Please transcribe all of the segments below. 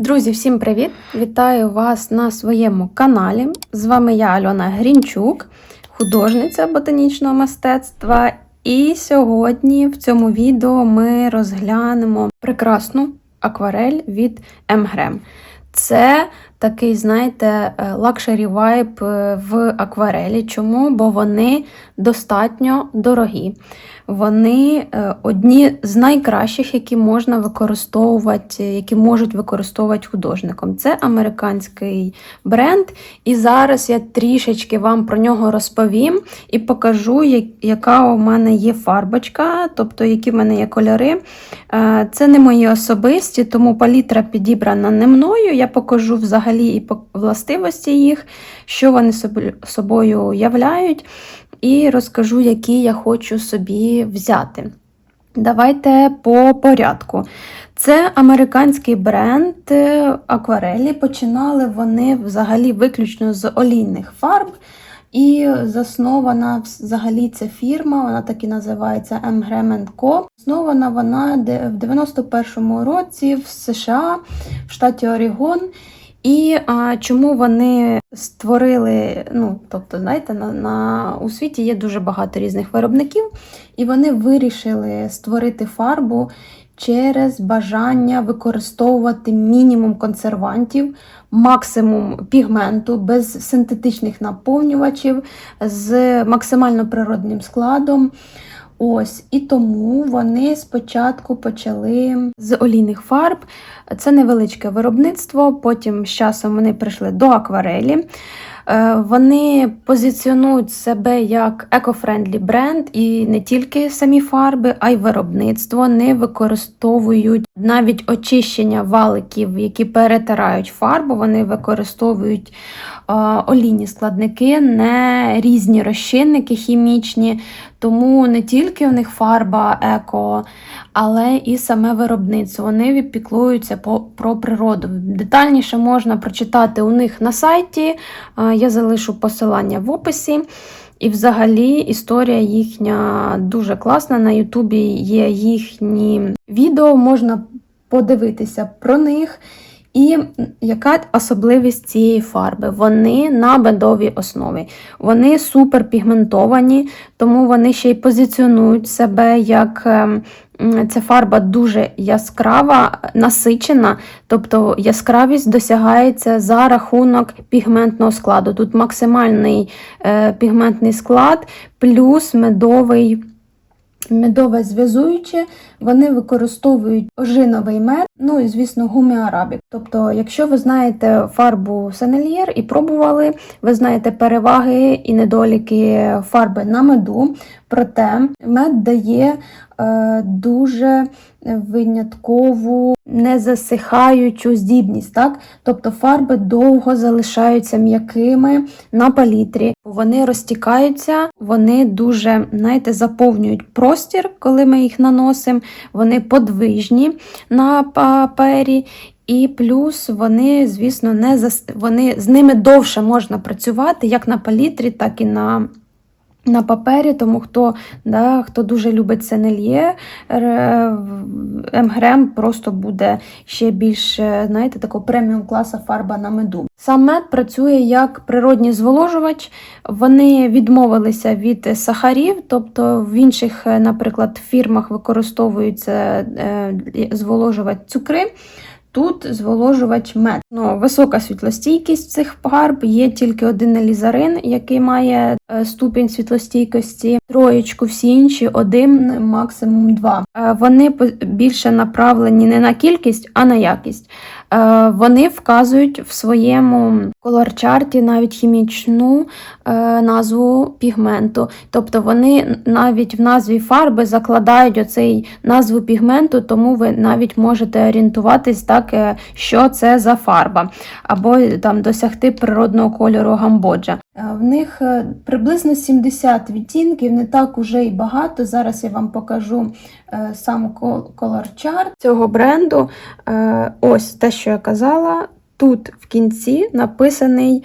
Друзі, всім привіт! Вітаю вас на своєму каналі. З вами я, Альона Грінчук, художниця ботанічного мистецтва. І сьогодні в цьому відео ми розглянемо прекрасну акварель від Емгрем. Це такий, знаєте, лакшері вайб в акварелі. Чому? Бо вони достатньо дорогі. Вони е, одні з найкращих, які можна використовувати, які можуть використовувати художником. Це американський бренд. І зараз я трішечки вам про нього розповім і покажу, яка у мене є фарбочка, тобто які в мене є кольори. Е, Це не мої особисті, тому палітра підібрана не мною. Я покажу взагалі і властивості їх, що вони собою являють, і розкажу, які я хочу собі взяти. Давайте по порядку. Це американський бренд е, акварелі. Починали вони взагалі виключно з олійних фарб. І заснована взагалі ця фірма, вона так і називається Emgrem Co. Заснована вона в 91-му році в США, в штаті Орігон. І а, чому вони створили, ну, тобто, знаєте, на, на, у світі є дуже багато різних виробників, і вони вирішили створити фарбу через бажання використовувати мінімум консервантів, максимум пігменту без синтетичних наповнювачів, з максимально природним складом. Ось, і тому вони спочатку почали з олійних фарб. Це невеличке виробництво. Потім з часом вони прийшли до акварелі. Е, Вони позиціонують себе як еко-френдлі бренд, і не тільки самі фарби, а й виробництво не використовують навіть очищення валиків, які перетирають фарбу. Вони використовують е, олійні складники, не різні розчинники хімічні. Тому не тільки в них фарба еко, але і саме виробництво. Вони піклуються по, про природу. Детальніше можна прочитати у них на сайті. Я залишу посилання в описі. І взагалі історія їхня дуже класна. На Ютубі є їхні відео, можна подивитися про них. І яка особливість цієї фарби? Вони на бедовій основі. Вони супер пігментовані, тому вони ще й позиціонують себе як ем, ця фарба дуже яскрава, насичена, тобто яскравість досягається за рахунок пігментного складу. Тут максимальний е, пігментний склад плюс медовий. Медове зв'язуюче, вони використовують ожиновий мед, ну і, звісно, гуміарабік. Тобто, якщо ви знаєте фарбу Сенельєр і пробували, ви знаєте переваги і недоліки фарби на меду. Проте мед дає дуже виняткову незасихаючу здібність, так? Тобто фарби довго залишаються м'якими на палітрі, вони розтікаються, вони дуже, знаєте, заповнюють простір, коли ми їх наносимо, вони подвижні на папері. І плюс вони, звісно, не зас... вони з ними довше можна працювати як на палітрі, так і на на папері, тому хто, да, хто дуже любить Сенельє, Емгрем просто буде ще більш, е, знаєте, такого преміум класу фарба на меду. Сам мед працює як природній зволожувач. Вони відмовилися від сахарів, тобто в інших, е, наприклад, фірмах використовуються е, зволожувати цукри. Тут зволожувач мед. Ну, висока світлостійкість цих фарб, є тільки один елізарин, який має е, ступінь світлостійкості, троєчку, всі інші один, максимум два. Е, Вони більше направлені не на кількість, а на якість. Е, Вони вказують в своєму колор-чарті навіть хімічну е, назву пігменту. Тобто вони навіть в назві фарби закладають оцей назву пігменту, тому ви навіть можете орієнтуватись так, е, що це за фарба, або там досягти природного кольору гамбоджа. Е, В них е, приблизно 70 відтінків, не так уже і багато. Зараз я вам покажу е, сам колор чарт цього бренду. Ось те, що я казала. Тут в кінці написаний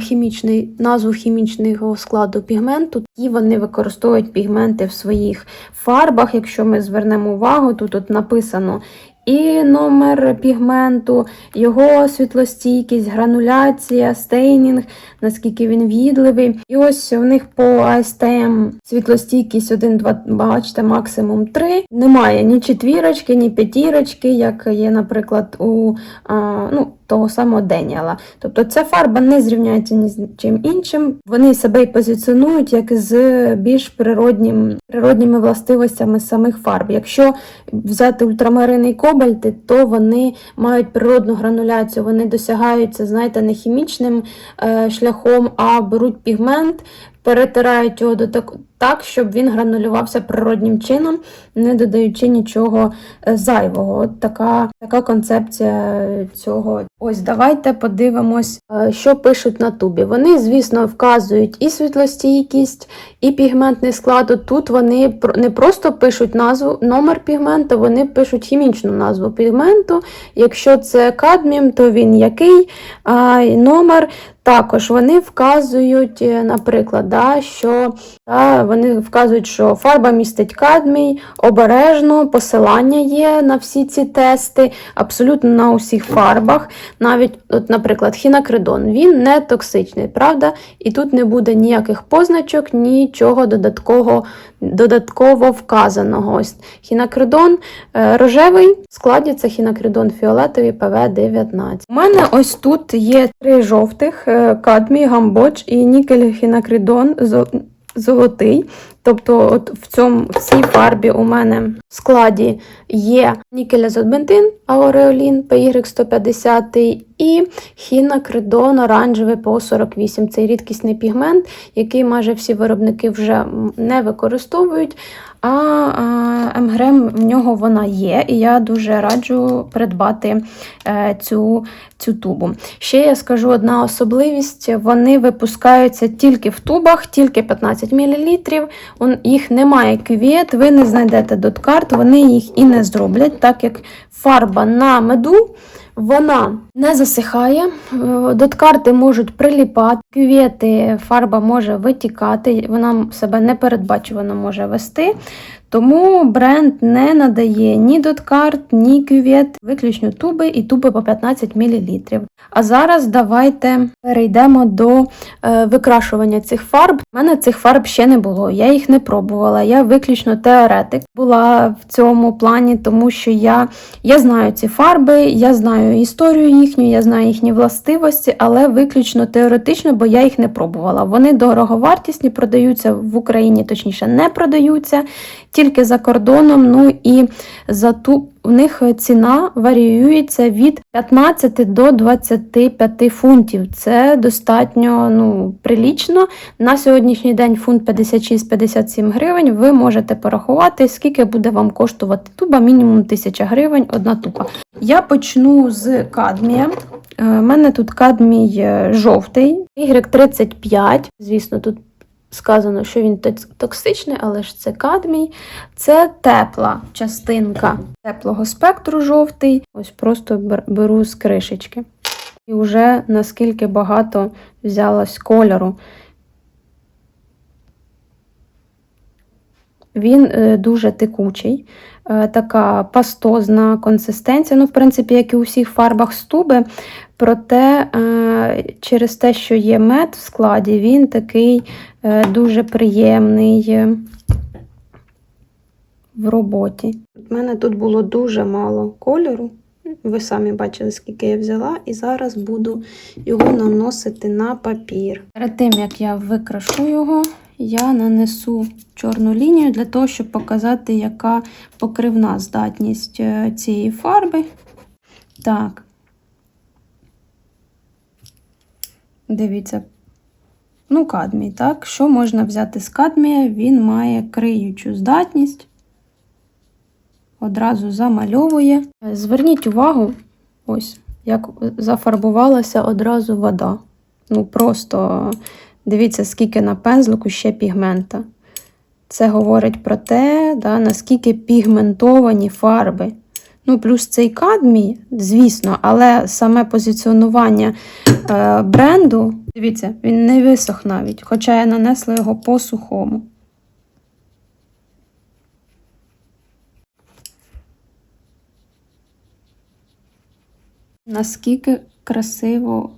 хімічний назву хімічного складу пігменту, і вони використовують пігменти в своїх фарбах. Якщо ми звернемо увагу, тут от написано і номер пігменту, його світлостійкість, грануляція, стейнінг, наскільки він відливий. І ось у них по ASTM світлостійкість 1, 2, бачите, максимум 3. Немає ні четвірочки, ні п'ятірочки, як є, наприклад, у а, ну, того самого Деніала. Тобто ця фарба не зрівняється ні з чим іншим. Вони себе і позиціонують як з більш природнім, природніми властивостями самих фарб. Якщо взяти ультрамарини і кобальти, то вони мають природну грануляцію, вони досягаються, знаєте, не хімічним е, шляхом, а беруть пігмент, перетирають його до так, так, щоб він гранулювався природнім чином, не додаючи нічого е, зайвого. От така, така концепція цього. Ось давайте подивимось, е, що пишуть на тубі. Вони, звісно, вказують і світлостійкість, і пігментний склад. Тут вони не просто пишуть назву, номер пігменту, вони пишуть хімічну назву пігменту. Якщо це кадміум, то він який а, номер. Також вони вказують, е, наприклад, да, що да, вони вказують, що фарба містить кадмій, обережно, посилання є на всі ці тести, абсолютно на усіх фарбах. Навіть, от, наприклад, хінакридон, він не токсичний, правда? І тут не буде ніяких позначок, нічого додаткового, додатково вказаного. Ось хінакридон е, рожевий, складяться хінакридон фіолетовий ПВ-19. У мене ось тут є три жовтих: е, кадмій, гамбоч і нікель хінакридон золотий. Тобто, от в цьому в цій фарбі у мене в складі є нікелязодбентин, ауреолін PY150 і хінакридон оранжевий по 48. Це рідкісний пігмент, який майже всі виробники вже не використовують. А, МГРМ в нього вона є, і я дуже раджу придбати е, цю, цю тубу. Ще я скажу одна особливість: вони випускаються тільки в тубах, тільки 15 мл. Їх немає кювет, ви не знайдете доткарт, вони їх і не зроблять, так як фарба на меду. Вона не засихає, е, доткарти можуть приліпати, кювети фарба може витікати, вона себе непередбачувано може вести. Тому бренд не надає ні доткарт, ні кювет, виключно туби і туби по 15 мл. А зараз давайте перейдемо до е, викрашування цих фарб. У мене цих фарб ще не було, я їх не пробувала. Я виключно теоретик була в цьому плані, тому що я, я знаю ці фарби, я знаю історію їхню, я знаю їхні властивості, але виключно теоретично, бо я їх не пробувала. Вони дороговартісні, продаються в Україні, точніше, не продаються тільки за кордоном. Ну і за ту у них ціна варіюється від 15 до 25 фунтів. Це достатньо ну, прилічно. На сьогоднішній день фунт 56-57 гривень. Ви можете порахувати, скільки буде вам коштувати туба, мінімум 1000 гривень одна туба. Я почну з кадмія. У мене тут кадмій е, жовтий, Y35. Звісно, тут сказано, що він токсичний, але ж це кадмій. Це тепла частинка теплого спектру жовтий. Ось просто беру з кришечки. І вже наскільки багато взялось кольору. Він е, дуже текучий, е, така пастозна консистенція. Ну, в принципі, як і у всіх фарбах з туби. Проте е, через те, що є мед в складі, він такий дуже приємний в роботі. У мене тут було дуже мало кольору. Ви самі бачили, скільки я взяла, і зараз буду його наносити на папір. Перед тим, як я викрашу його, я нанесу чорну лінію для того, щоб показати, яка покривна здатність е, цієї фарби. Так. Дивіться. Ну, кадмій, так. Що можна взяти з кадмія? Він має криючу здатність. Одразу замальовує. Зверніть увагу, ось, як зафарбувалася одразу вода. Ну, просто дивіться, скільки на пензлику ще пігмента. Це говорить про те, да, наскільки пігментовані фарби. Ну, плюс цей кадмій, звісно, але саме позиціонування е, бренду, дивіться, він не висох навіть, хоча я нанесла його по сухому. наскільки красиво,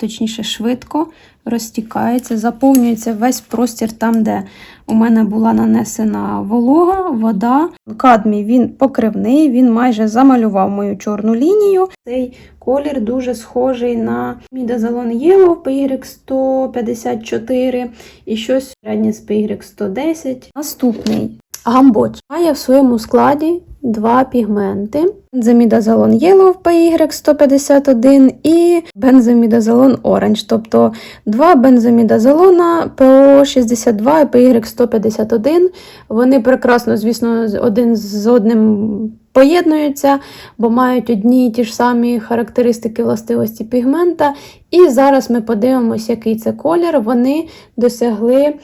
точніше, швидко розтікається, заповнюється весь простір там, де у мене була нанесена волога, вода. Кадмій він покривний, він майже замалював мою чорну лінію. Цей колір дуже схожий на Мідазалон Yellow PY 154 і щось середнє з PY 110. Наступний гамбоч має в своєму складі два пігменти: бензамідазолон Yellow PY 151 і бензамідазолон Orange, тобто два бензамідазолона PO 62 і PY 151. Вони прекрасно, звісно, один з одним поєднуються, бо мають одні і ті ж самі характеристики властивості пігмента. І зараз ми подивимося, який це колір. Вони досягли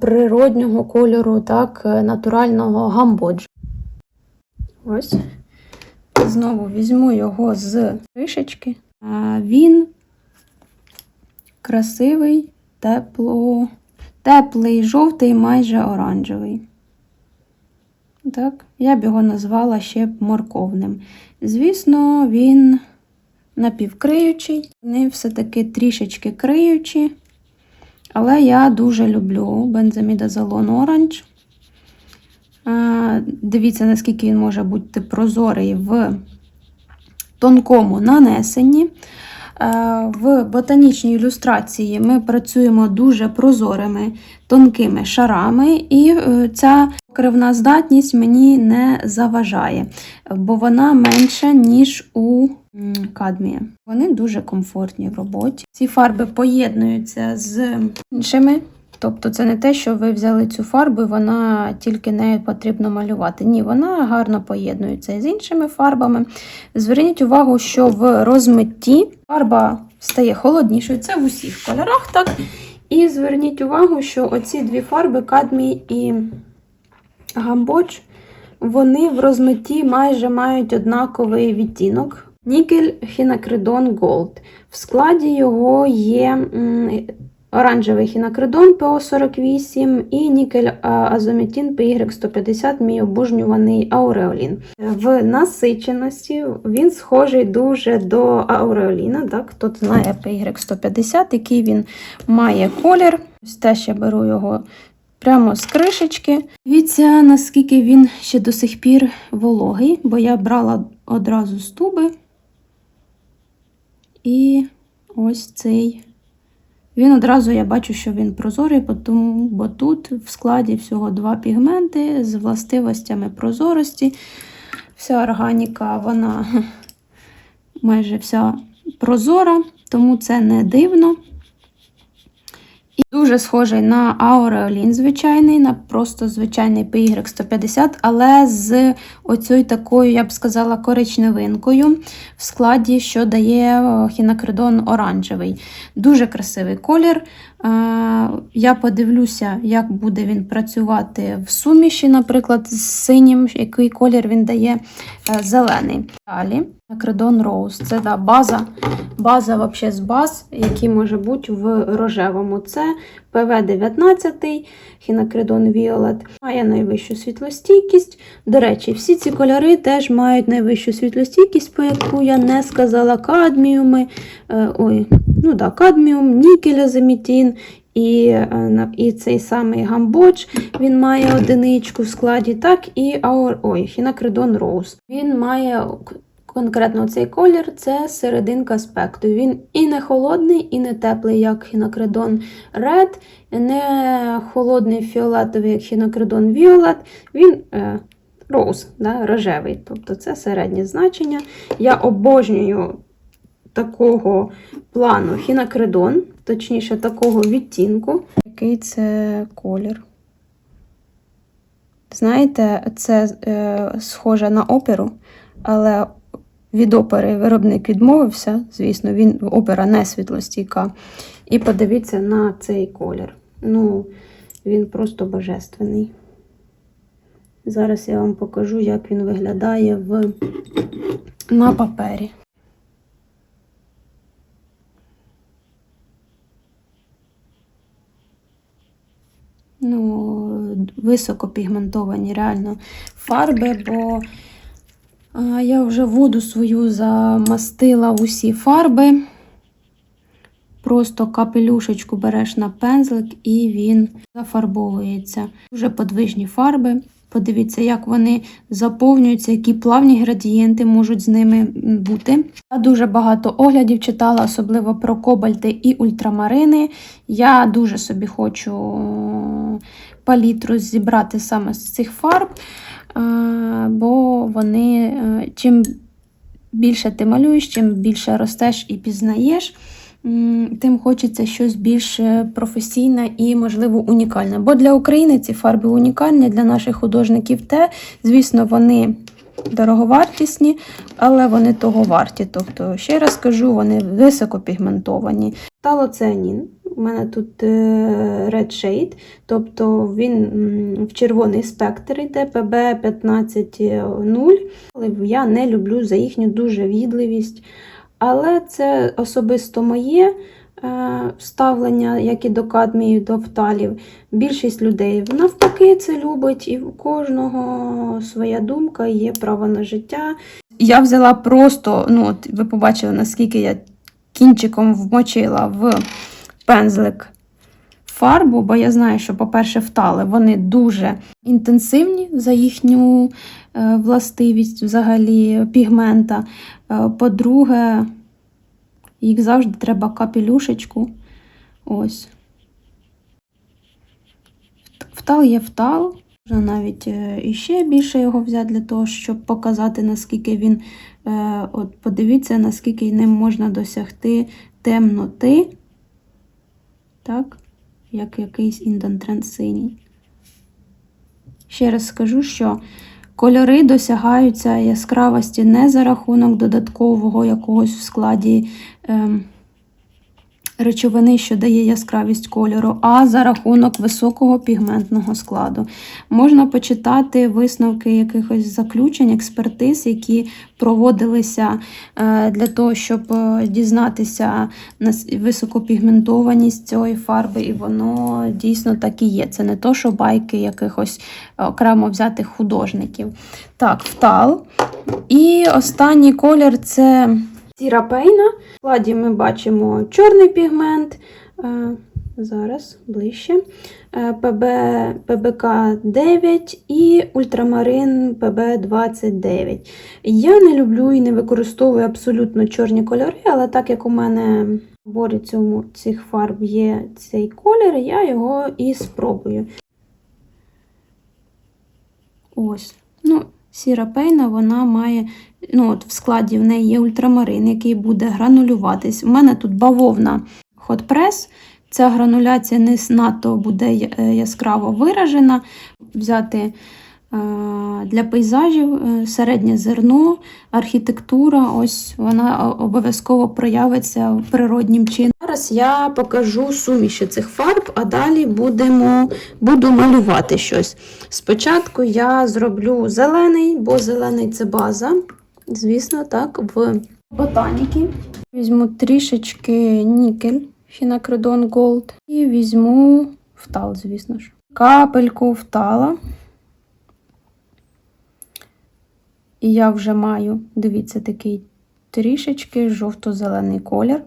природнього кольору, так, е, натурального гамбоджу. Ось. Знову візьму його з кришечки. Він красивий, тепло, теплий, жовтий, майже оранжевий. Так, я б його назвала ще морковним. Звісно, він напівкриючий, вони все-таки трішечки криючі. Але я дуже люблю бензамідазолон. А, Дивіться, наскільки він може бути прозорий в тонкому нанесенні. В ботанічній ілюстрації ми працюємо дуже прозорими тонкими шарами, і е, ця покривна здатність мені не заважає, бо вона менша, ніж у кадмія. Вони дуже комфортні в роботі. Ці фарби поєднуються з іншими. Тобто це не те, що ви взяли цю фарбу, і вона тільки нею потрібно малювати. Ні, вона гарно поєднується з іншими фарбами. Зверніть увагу, що в розмитті фарба стає холоднішою. Це в усіх кольорах, так? І зверніть увагу, що оці дві фарби, кадмій і гамбоч, вони в розмитті майже мають однаковий відтінок. Нікель хінакридон Gold. В складі його є оранжевий хінакридон ПО48 і нікель азометін PY150, мій обожнюваний ауреолін. В насиченості він схожий дуже до ауреоліна. Так? Хто знає PY150, який він має колір. Ось теж я беру його прямо з кришечки. Дивіться, наскільки він ще до сих пір вологий, бо я брала одразу з туби. І ось цей. Він одразу я бачу, що він прозорий, тому- бо тут в складі всього два пігменти з властивостями прозорості. Вся органіка, вона майже вся прозора, тому це не дивно. Дуже схожий на Aureolin звичайний, на просто звичайний PY150, але з оцю такою, я б сказала, коричневинкою в складі, що дає о, хінакридон оранжевий. Дуже красивий колір. Е, Я подивлюся, як буде він працювати в суміші, наприклад, з синім, який колір він дає е, зелений. Далі Акридон Rose. Це да, база, база вообще з баз, які може бути в рожевому. Це ПВ-19, хінакридон Violet. Має найвищу світлостійкість. До речі, всі ці кольори теж мають найвищу світлостійкість, по яку я не сказала кадміуми. Е, ой, ну да, кадміум, нікель азамітін і, е, і цей самий гамбоч, він має одиничку в складі, так і ой, хінакридон Rose. Він має конкретно цей колір, це серединка спектру. Він і не холодний, і не теплий, як хінакридон Red, не холодний фіолетовий, як хінакридон Violet. Він е, Rose, да, рожевий. Тобто це середнє значення. Я обожнюю такого плану хінакридон, точніше, такого відтінку. Який це колір? Знаєте, це е, схоже на оперу, але від опери виробник відмовився. Звісно, він опера не світлостійка. І подивіться на цей колір. Ну, він просто божественний. Зараз я вам покажу, як він виглядає в... на папері. Ну, високопігментовані реально фарби, бо Я вже воду свою замастила усі фарби. Просто капелюшечку береш на пензлик і він зафарбовується. Дуже подвижні фарби. Подивіться, як вони заповнюються, які плавні градієнти можуть з ними бути. Я дуже багато оглядів читала, особливо про кобальти і ультрамарини. Я дуже собі хочу е, палітру зібрати саме з цих фарб, е, бо вони е, чим більше ти малюєш, чим більше ростеш і пізнаєш. Тим хочеться щось більш е, професійне і, можливо, унікальне. Бо для України ці фарби унікальні, для наших художників те, звісно, вони дороговартісні, але вони того варті. Тобто, ще раз кажу, вони високопігментовані. Талоцианін. У мене тут е, Red Shade, тобто він в червоний спектр йде PB 15.0. Але я не люблю за їхню дуже відливість. Але це особисто моє е, ставлення, як і до кадмію, до фталів. Більшість людей навпаки це любить, і у кожного своя думка, є право на життя. Я взяла просто, ну от ви побачили, наскільки я кінчиком вмочила в пензлик фарбу, бо я знаю, що, по-перше, втали вони дуже інтенсивні за їхню е, властивість взагалі пігмента. Е, По-друге, їх завжди треба капелюшечку. Ось. Втал є втал. Можна навіть е, іще більше його взяти для того, щоб показати, наскільки він. е, От подивіться, наскільки ним можна досягти темноти. Так, як якийсь індантренд синій. Ще раз скажу, що кольори досягаються яскравості не за рахунок додаткового якогось в складі ем, речовини, що дає яскравість кольору, а за рахунок високого пігментного складу. Можна почитати висновки якихось заключень, експертиз, які проводилися е, для того, щоб е, дізнатися високопігментованість цієї фарби, і воно дійсно так і є. Це не то, що байки якихось е, окремо взятих художників. Так, втал. І останній колір це сіра пейна. В складі ми бачимо чорний пігмент. е, Зараз ближче. Е, ПБ, ПБК 9 і ультрамарин ПБ 29. Я не люблю і не використовую абсолютно чорні кольори, але так як у мене в цьому, цих фарб є цей колір, я його і спробую. Ось. Ну, сіра пейна, вона має, ну, от в складі в неї є ультрамарин, який буде гранулюватись. У мене тут бавовна хот-прес, Ця грануляція не надто буде е, яскраво виражена. Взяти для пейзажів е, середнє зерно, архітектура, ось вона обов'язково проявиться природнім чином. Зараз я покажу суміші цих фарб, а далі будемо, буду малювати щось. Спочатку я зроблю зелений, бо зелений це база. Звісно, так, в ботаніки. Візьму трішечки нікель Фінакридон Gold і візьму втал, звісно ж. Капельку втала. І я вже маю, дивіться, такий трішечки жовто-зелений колір.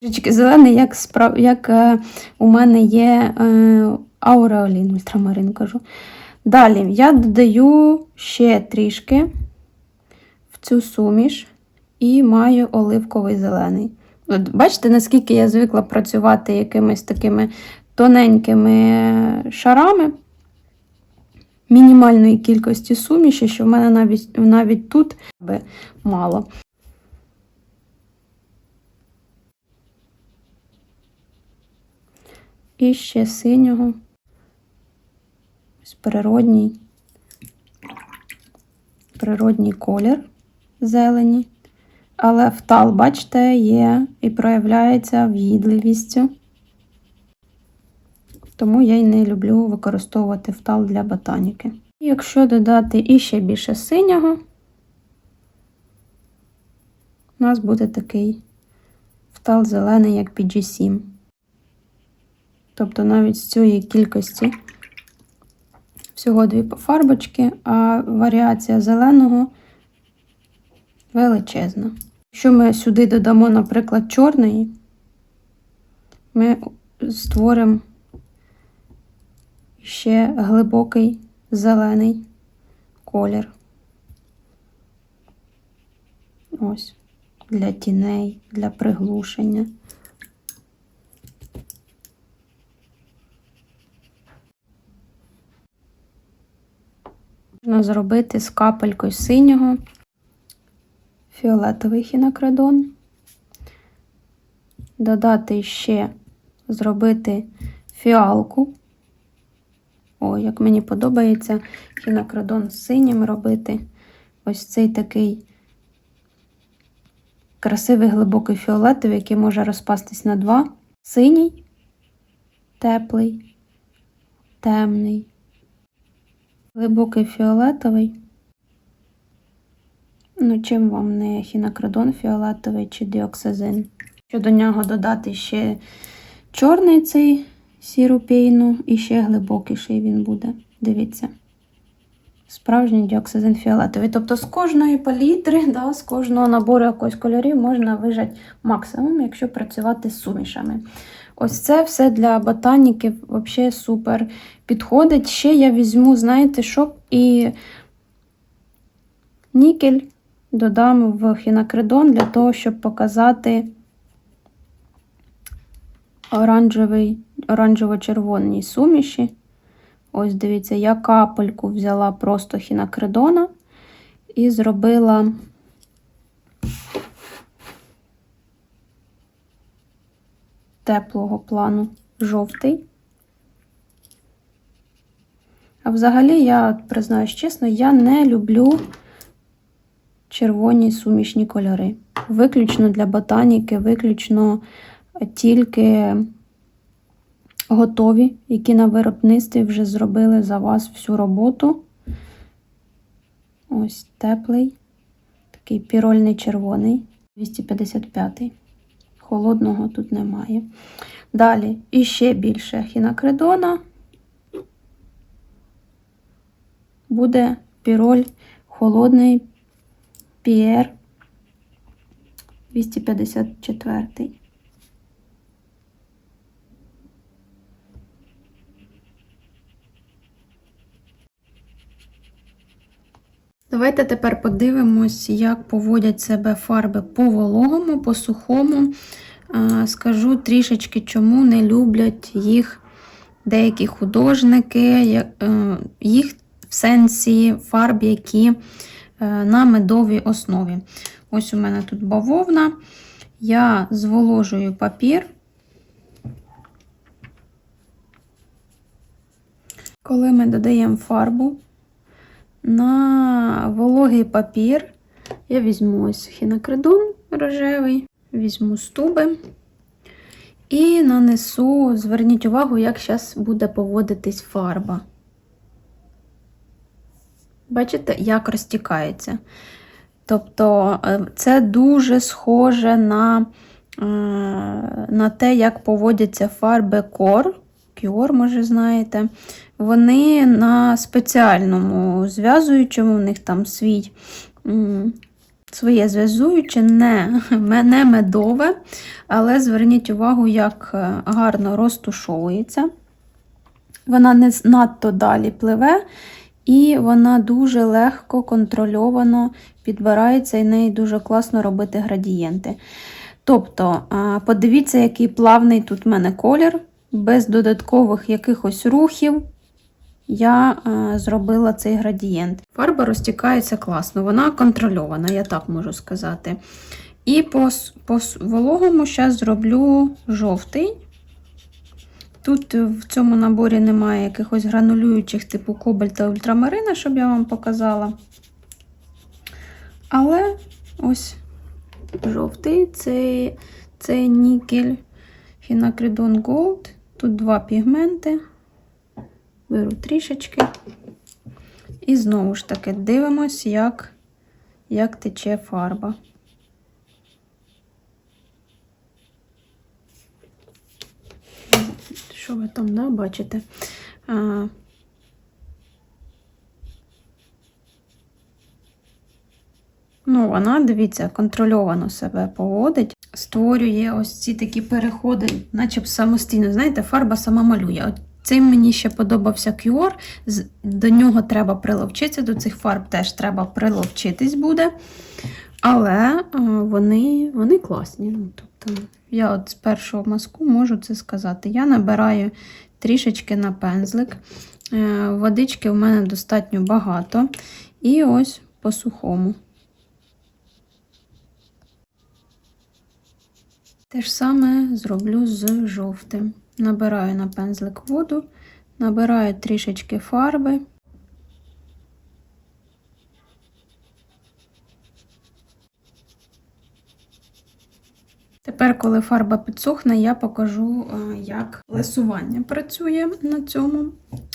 Трішечки зелений, як, справ... як е, у мене є е, ауреолін, ультрамарин кажу. Далі я додаю ще трішки в цю суміш і маю оливковий зелений. От бачите, наскільки я звикла працювати якимись такими тоненькими шарами мінімальної кількості суміші, що в мене навіть, навіть тут би мало. І ще синього. Ось природній, природній колір зелені. Але втал, бачите, є і проявляється в'їдливістю. Тому я й не люблю використовувати втал для ботаніки. І якщо додати іще більше синього, у нас буде такий втал зелений, як PG7. Тобто навіть з цієї кількості Всього дві фарбочки, а варіація зеленого величезна. Якщо ми сюди додамо, наприклад, чорний, ми створимо ще глибокий зелений колір. Ось, для тіней, для приглушення. Можна зробити з капелькою синього, фіолетовий хінокредон, додати ще, зробити фіалку. О, як мені подобається хінокредон з синім робити. Ось цей такий красивий глибокий фіолетовий, який може розпастись на два. Синій, теплий, темний, глибокий фіолетовий. Ну, чим вам не хінокредон фіолетовий чи діоксазин. Що до нього додати ще чорний цей сірупейну і ще глибокіший він буде. Дивіться. Справжній діоксазин фіолетовий. Тобто з кожної палітри, да, з кожного набору якогось кольорів можна вижати максимум, якщо працювати з сумішами. Ось це все для ботаніків взагалі супер підходить. Ще я візьму, знаєте, щоб і нікель додам в хінокридон для того, щоб показати оранжевий, оранжево-червоній суміші. Ось дивіться, я капельку взяла просто хінокридона і зробила теплого плану жовтий. А взагалі, я признаюсь чесно, я не люблю червоні сумішні кольори. Виключно для ботаніки, виключно тільки готові, які на виробництві вже зробили за вас всю роботу. Ось теплий, такий пірольний червоний, 255 Холодного тут немає. Далі іще більше хінакридона. Буде піроль холодний П'єр 254. Давайте тепер подивимось, як поводять себе фарби по вологому, по сухому. Скажу трішечки, чому не люблять їх деякі художники, е, їх в сенсі фарб, які е, на медовій основі. Ось у мене тут бавовна. Я зволожую папір. Коли ми додаємо фарбу, на вологий папір я візьму ось хінокридон рожевий, візьму стуби і нанесу, зверніть увагу, як зараз буде поводитись фарба. Бачите, як розтікається. Тобто, е, це дуже схоже на е, на те, як поводяться фарби кор. Кіор, може, знаєте. Вони на спеціальному зв'язуючому, у них там свій, своє зв'язуюче, не, не медове, але зверніть увагу, як е, гарно розтушовується. Вона не надто далі пливе, і вона дуже легко контрольовано підбирається, і неї дуже класно робити градієнти. Тобто, подивіться, який плавний тут в мене колір, без додаткових якихось рухів я е, зробила цей градієнт. Фарба розтікається класно, вона контрольована, я так можу сказати. І по, по вологому зараз зроблю жовтий. Тут в цьому наборі немає якихось гранулюючих типу кобальта ультрамарина, щоб я вам показала. Але ось жовтий це, це нікель Хінакридон Gold. Тут два пігменти беру трішечки. І знову ж таки дивимось, як, як тече фарба. Що ви там, да, бачите? Ну, вона, дивіться, контрольовано себе поводить, створює ось ці такі переходи, наче б самостійно. Знаєте, фарба сама малює. От Цим мені ще подобався QR. До нього треба приловчитися, до цих фарб теж треба приловчитись буде. Але е, вони, вони класні. Ну, тобто, я от з першого мазку можу це сказати. Я набираю трішечки на пензлик. Е, Водички в мене достатньо багато. І ось по сухому. Те ж саме зроблю з жовтим. Набираю на пензлик воду, набираю трішечки фарби. Тепер, коли фарба підсохне, я покажу, е, як лесування працює на цьому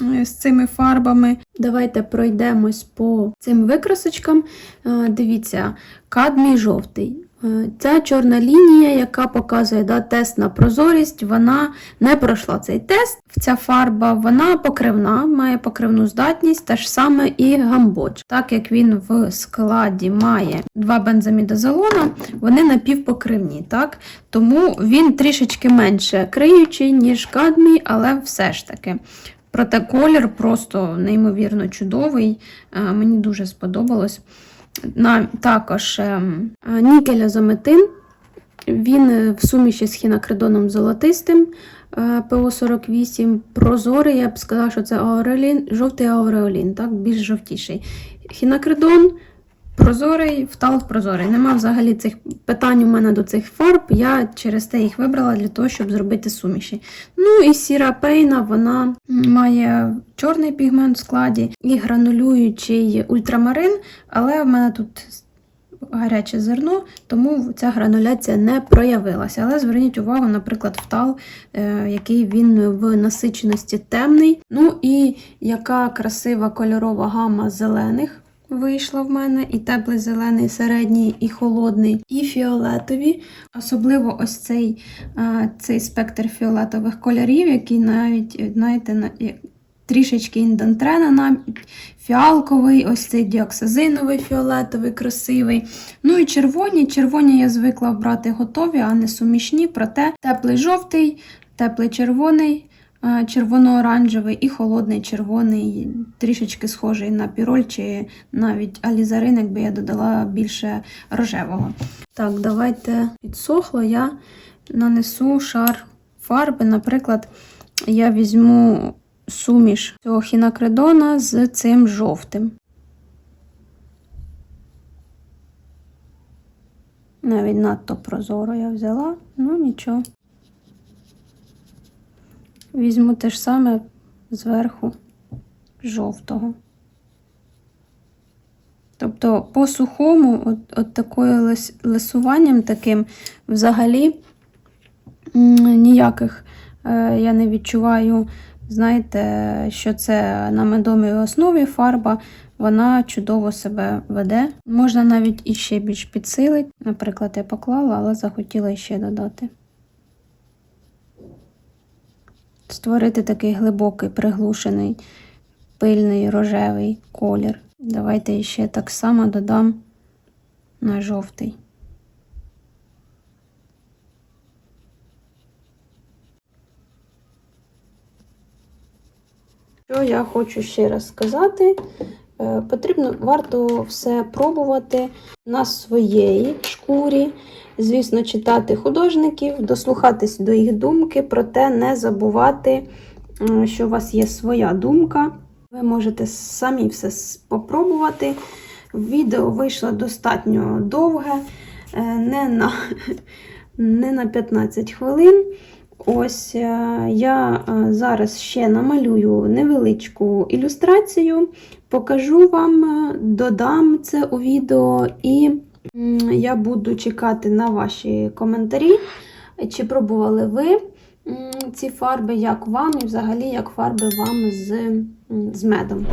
е, з цими фарбами. Давайте пройдемось по цим викрасочкам. Е, Дивіться, кадмій жовтий. Е, Ця чорна лінія, яка показує да, тест на прозорість, вона не пройшла цей тест. Ця фарба вона покривна, має покривну здатність, те ж саме і гамбоч. Так як він в складі має два бензамідазолона, вони напівпокривні. Так? Тому він трішечки менше криючий, ніж кадмій, але все ж таки. Проте колір просто неймовірно чудовий. Е, Мені дуже сподобалось. Також ем, е, нікель-азометин. Він е, в суміші з хінакридоном золотистим е, ПО48. Прозорий, я б сказала, що це аурелін, жовтий ауреолін, так, більш жовтіший. Хінакридон прозорий, фталт прозорий. Нема взагалі цих питань у мене до цих фарб. Я через те їх вибрала для того, щоб зробити суміші. Ну і сіра пейна, вона має чорний пігмент в складі і гранулюючий ультрамарин, але в мене тут гаряче зерно, тому ця грануляція не проявилася. Але зверніть увагу, наприклад, втал, е, який він в насиченості темний. Ну і яка красива кольорова гама зелених. Вийшла в мене і теплий зелений, середній, і холодний, і фіолетові. Особливо ось цей, е, цей спектр фіолетових кольорів, який навіть, знаєте, трішечки індентрена, навіть фіалковий, ось цей діоксазиновий фіолетовий, красивий. Ну і червоні. Червоні я звикла брати готові, а не сумішні. Проте теплий жовтий, теплий червоний, червоно-оранжевий і холодний червоний, трішечки схожий на піроль чи навіть алізарин, якби я додала більше рожевого. Так, давайте підсохло, я нанесу шар фарби. Наприклад, я візьму суміш цього хінакридона з цим жовтим. Навіть надто прозоро я взяла, ну нічого. Візьму те ж саме зверху жовтого. Тобто по сухому, от, от такою лес, лесуванням таким взагалі ніяких е, я не відчуваю, знаєте, що це на медовій основі фарба, вона чудово себе веде. Можна навіть іще більш підсилити. Наприклад, я поклала, але захотіла ще додати. Створити такий глибокий, приглушений, пильний рожевий колір. Давайте ще так само додам на жовтий. Що я хочу ще раз сказати, Е, потрібно варто все пробувати на своїй шкурі. Звісно, читати художників, дослухатись до їх думки, проте не забувати, що у вас є своя думка. Ви можете самі все спробувати. Відео вийшло достатньо довге, е, не на, не на 15 хвилин. Ось е, я е, зараз ще намалюю невеличку ілюстрацію, покажу вам, додам це у відео, і я буду чекати на ваші коментарі, чи пробували ви ці фарби, як вам, і взагалі як фарби вам з, з медом.